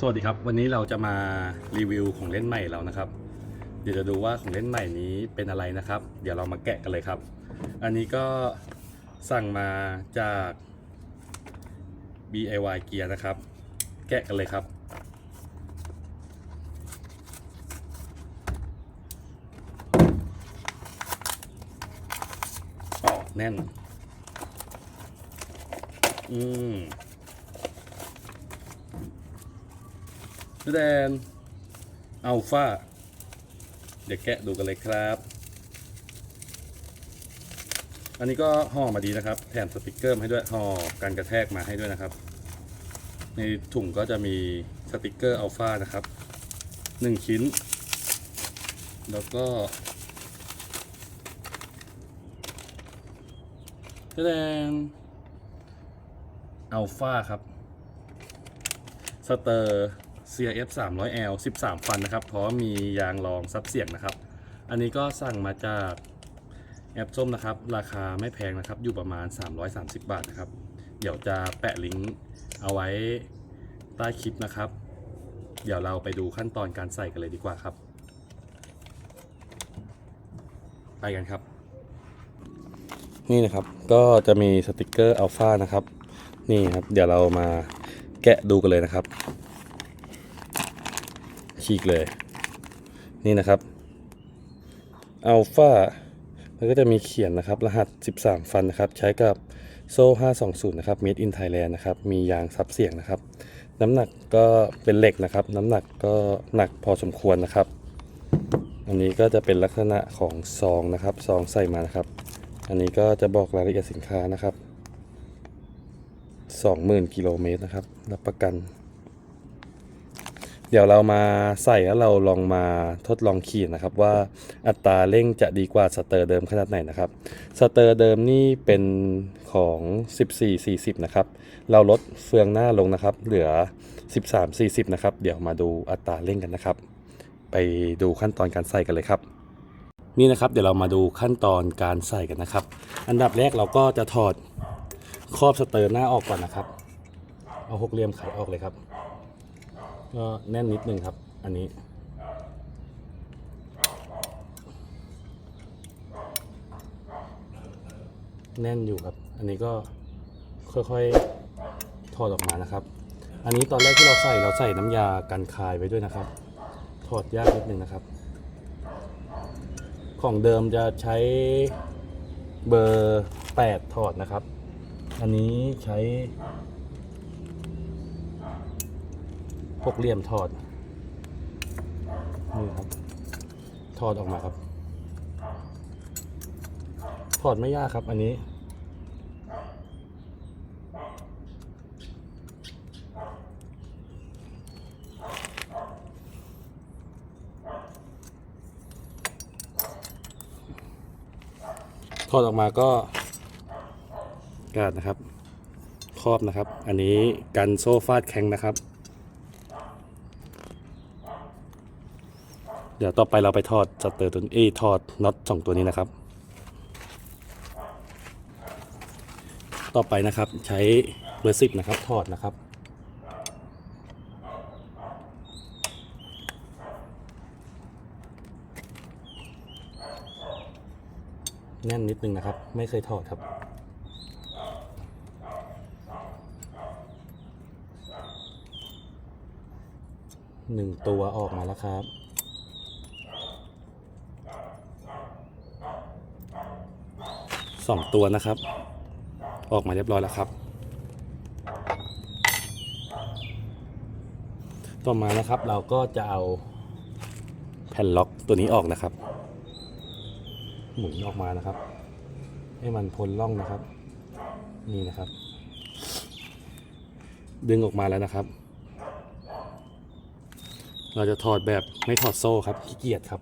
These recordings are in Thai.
สวัสดีครับ วันนี้เราจะมารีวิวของเล่นใหม่เรานะครับ เดี๋ยวจะดูว่าของเล่นใหม่นี้เป็นอะไรนะครับ เดี๋ยวเรามาแกะกันเลยครับ อันนี้ก็สั่งมาจาก BIY Gear นะครับ แกะกันเลยครับอ๋อแน่น อืม แดนอัลฟาเดี๋ยวแกะดูกันเลยครับ อันนี้ก็ห่อมาดีนะครับ แถมสติกเกอร์มาให้ด้วยห่อกันกระแทกมาให้ด้วยนะครับ ในถุงก็จะมีสติกเกอร์อัลฟานะครับหนึ่งชิ้น แล้วก็แดนอัลฟาครับ สเตอร์ CRF 300L 13 ฟันนะครับ เพราะมียางรองซับเสียงนะครับ อันนี้ก็สั่งมาจากแอปส้มนะครับ ราคาไม่แพงนะครับ อยู่ประมาณ 330 บาทนะครับ เดี๋ยวจะแปะลิงก์เอาไว้ใต้คลิปนะครับ เดี๋ยวเราไปดูขั้นตอนการใส่กันเลยดีกว่าครับ ไปกันครับ นี่นะครับ ก็จะมีสติกเกอร์อัลฟานะครับ นี่ครับ เดี๋ยวเรามาแกะดูกันเลยนะครับ ฉีกเลย นี่นะครับอัลฟามันก็จะมีเขียนนะครับ รหัส 13 ฟันนะครับ ใช้กับโซ่ 520 นะครับ Made in Thailand นะครับ มียางซับเสียงนะครับ น้ำหนักก็เป็นเหล็กนะครับ น้ำหนักก็หนักพอสมควรนะครับ อันนี้ก็จะเป็นลักษณะของซองนะครับ ซองใส่มานะครับ อันนี้ก็จะบอกรายละเอียดสินค้านะครับ 20,000 กิโลเมตรนะครับ รับประกัน เดี๋ยวเรามาใส่แล้วเราลองมาทดลองขี่นะครับ ว่าอัตราเร่งจะดีกว่าสเตอร์เดิมขนาดไหนนะครับ สเตอร์เดิมนี่เป็นของ 14-40 นะครับ เราลดเฟืองหน้าลงนะครับ เหลือ 13-40 นะครับ เดี๋ยวมาดูอัตราเร่งกันนะครับ ไปดูขั้นตอนการใส่กันเลยครับ นี่นะครับ เดี๋ยวเรามาดูขั้นตอนการใส่กันนะครับ อันดับแรกเราก็จะถอดครอบสเตอร์หน้าออกก่อนนะครับ เอาหกเหลี่ยมไขออกเลยครับ ก็แน่นนิดนึงครับ อันนี้ แน่นอยู่ครับ อันนี้ก็ค่อยๆถอดออกมานะครับ อันนี้ตอนแรกที่เราใส่เราใส่น้ำยากันคายไว้ด้วยนะครับ ถอดยากนิดนึงนะครับ ของเดิมจะใช้เบอร์ 8 ถอดนะครับ อันนี้ใช้ หกเหลี่ยมถอดนี่ครับถอดออกมาครับถอดไม่ยากครับอันนี้ ถอดออกมาก็กาดนะครับ ครอบนะครับ อันนี้กันโซ่ฟาดแข็งนะครับ เดี๋ยวต่อไปเราไปทอดสเตอร์ตัวนี้เอทอดน็อตสองตัวนี้นะครับ ต่อไปนะครับใช้เบอร์สิบนะครับทอดนะครับแน่นนิดนึงนะครับ ไม่เคยถอดครับ หนึ่งตัวออกมาแล้วครับ สองตัวนะครับ ออกมาเรียบร้อยแล้วครับ ต่อมานะครับเราก็จะเอาแผ่นล็อกตัวนี้ออกนะครับ หมุนออกมานะครับ ให้มันพ้นร่องนะครับ นี่นะครับ ดึงออกมาแล้วนะครับ เราจะถอดแบบไม่ถอดโซ่ครับขี้เกียจครับ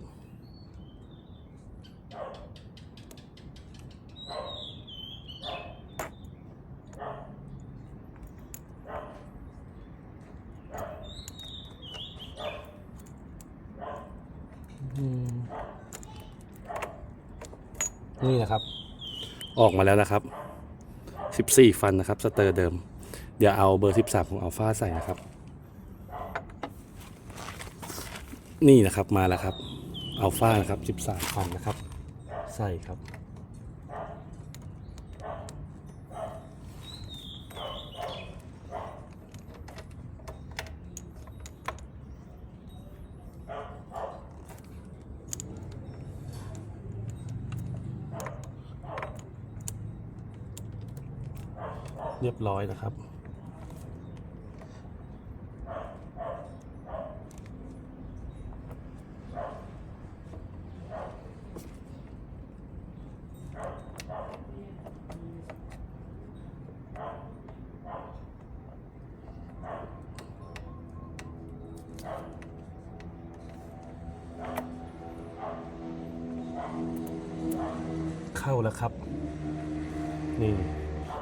นี่นะครับ ออกมาแล้วนะครับ 14 ฟันนะครับ สเตอร์เดิม เดี๋ยวเอาเบอร์ 13 ของอัลฟาใส่นะครับ นี่นะครับมาแล้วครับอัลฟานะครับ 13ฟันนะครับ ใส่ครับ เรียบร้อยนะครับ เข้าแล้วครับ นี่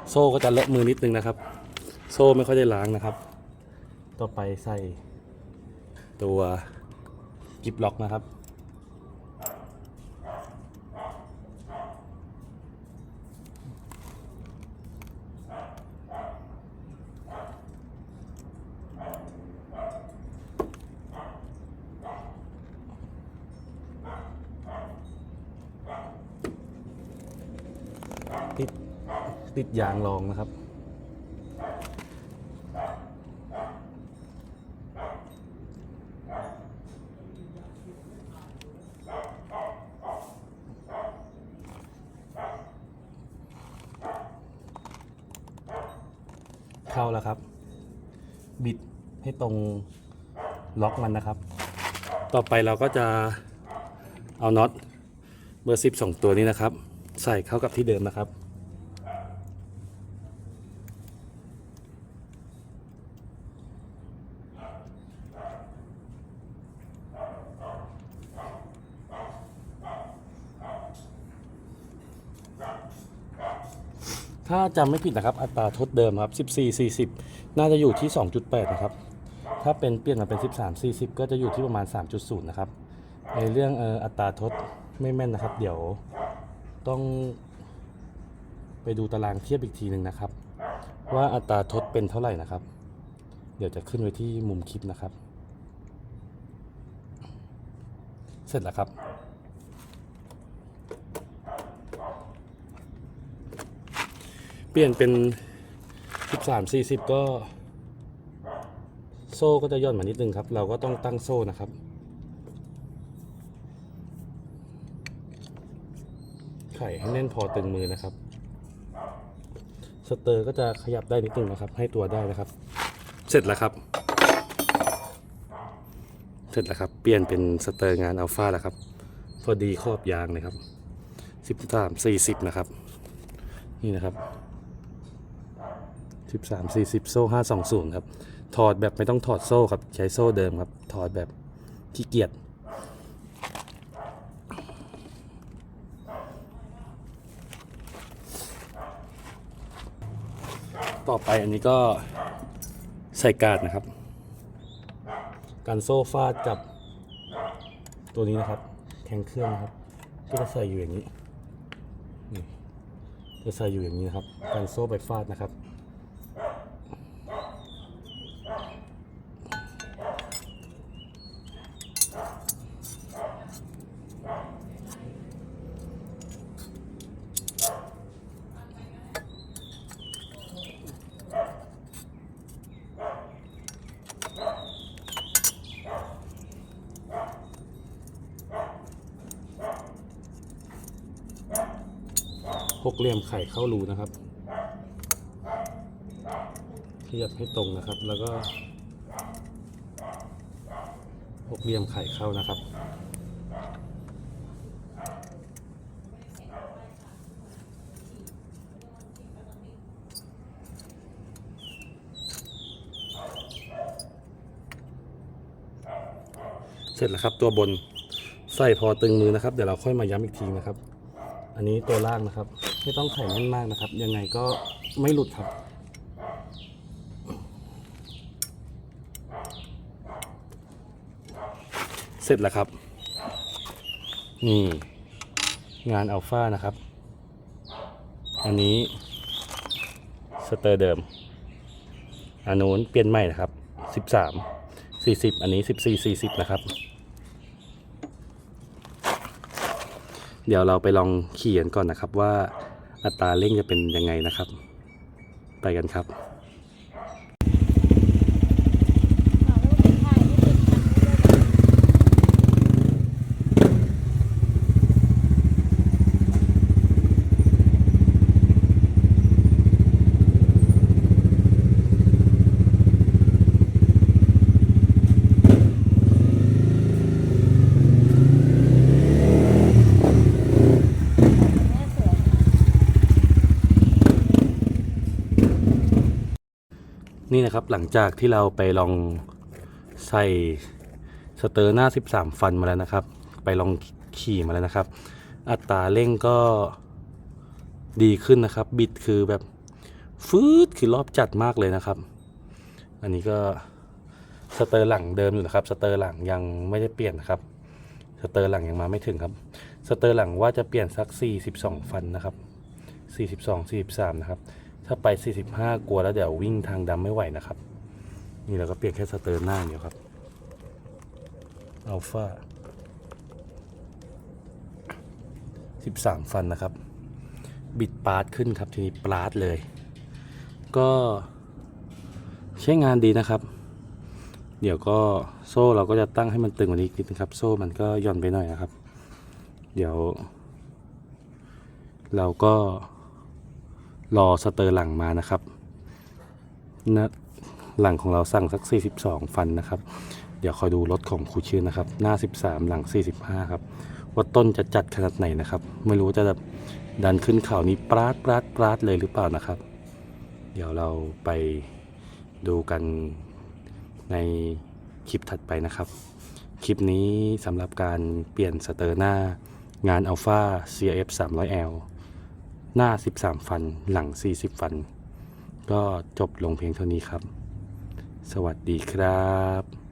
โซ่ก็จะเลอะมือนิดนึงนะครับ โซ่ไม่ค่อยได้ล้างนะครับ ต่อไปใส่ตัวกิบล็อกนะครับ ติดยางรองนะครับ เข้าแล้วครับ บิดให้ตรงล็อกมันนะครับ ต่อไปเราก็จะเอาน็อตเบอร์10สองตัวนี้นะครับ ใส่เข้ากับที่เดิมนะครับ ถ้าจำไม่ผิดนะครับ อัตราทดเดิมครับ 14 40 น่าจะอยู่ที่ 2.8 นะครับ ถ้าเป็นเปลี่ยนมาเป็น 13 40 ก็จะอยู่ที่ประมาณ 3.0 นะครับ ในเรื่องเอออัตราทดไม่แม่นนะครับ เดี๋ยวต้องไปดูตารางเทียบอีกทีหนึ่งนะครับ ว่าอัตราทดเป็นเท่าไหร่นะครับ เดี๋ยวจะขึ้นไว้ที่มุมคลิปนะครับ เสร็จแล้วครับ เปลี่ยนเป็น 13 40 ก็ โซ่ก็จะย่อนมานิดนึงครับ เราก็ต้องตั้งโซ่นะครับ ไข่ให้แน่นพอตึงมือนะครับ สเตอร์ก็จะขยับได้นิดนึงนะครับ ให้ตัวได้นะครับ เสร็จแล้วครับ เสร็จแล้วครับ เปลี่ยนเป็นสเตอร์งานอัลฟาแล้วครับ พอดีครอบยางเลยครับ 13 40 นะครับ นี่นะครับ 13 40 โซ่ 520 ครับ ถอดแบบไม่ต้องถอดโซ่ครับ ใช้โซ่เดิมครับ ถอดแบบขี้เกียจต่อไปอันนี้ก็ใส่กาดนะครับการโซ่ฟาดกับตัวนี้นะครับแข็งเครื่องนะครับ ก็จะใส่อยู่อย่างนี้นี่จะใส่อยู่อย่างนี้นะครับการโซ่ไปฟาดนะครับ กเหลี่ยมไข่เข้ารูนะครับขยับให้ตรงนะครับ แล้วก็หกเหลี่ยมไข่เข้านะครับ เสร็จแล้วครับตัวบนใส่พอตึงมือนะครับ เดี๋ยวเราค่อยมาย้ำอีกทีนะครับ อันนี้ตัวล่างนะครับ ไม่ต้องไขแน่นมากนะครับ ยังไงก็ไม่หลุดครับ เสร็จแล้วครับ นี่ งานอัลฟานะครับ อันนี้สเตอร์เดิมอันนู้นเปลี่ยนใหม่นะครับ 13 40 อันนี้ 14 40 นะครับ เดี๋ยวเราไปลองเขียนก่อนนะครับว่า อัตราเร่งจะเป็นยังไงนะครับ ไปกันครับ นี่นะครับหลังจากที่เราไปลองใส่สเตอร์หน้า 13 ฟันมาแล้วนะครับ ไปลองขี่มาแล้วนะครับ อัตราเร่งก็ดีขึ้นนะครับ บิดคือแบบฟืดคือรอบจัดมากเลยนะครับ อันนี้ก็สเตอร์หลังเดิมอยู่นะครับ สเตอร์หลังยังไม่ได้เปลี่ยนนะครับ สเตอร์หลังยังมาไม่ถึงครับ สเตอร์หลังว่าจะเปลี่ยนสัก 42 ฟันนะครับ 42 43 นะครับาไป 45 กลัวแล้วเดี๋ยววิ่งทางดำไม่ไหวนะครับ นี่เราก็เปลี่ยนแค่สเตอร์หน้าอย่างเดียวครับอัลฟา13 ฟันนะครับ บิดปาร์ตขึ้นครับ ทีนี้ปาร์ตเลย ก็ใช้งานดีนะครับ เดี๋ยวก็โซ่เราก็จะตั้งให้มันตึงกว่านี้นิดนึงครับ โซ่มันก็ย่อนไปหน่อยนะครับ เดี๋ยว เราก็ รอสเตอร์หลังมานะครับนะหลังของเราสั่งสัก 42 ฟันนะครับ เดี๋ยวคอยดูรถของครูชื่นนะครับ หน้า 13 หลัง 45 ครับ ว่าต้นจะจัดขนาดไหนนะครับ ไม่รู้จะแบบดันขึ้นเขานี้ปราดปราดปราดเลยหรือเปล่านะครับ เดี๋ยวเราไปดูกันในคลิปถัดไปนะครับ คลิปนี้สำหรับการเปลี่ยนสเตอร์หน้างาน Alpha CF 300L หน้า 13 ฟัน หลัง 40 ฟัน ก็จบลงเพียงเท่านี้ครับ สวัสดีครับ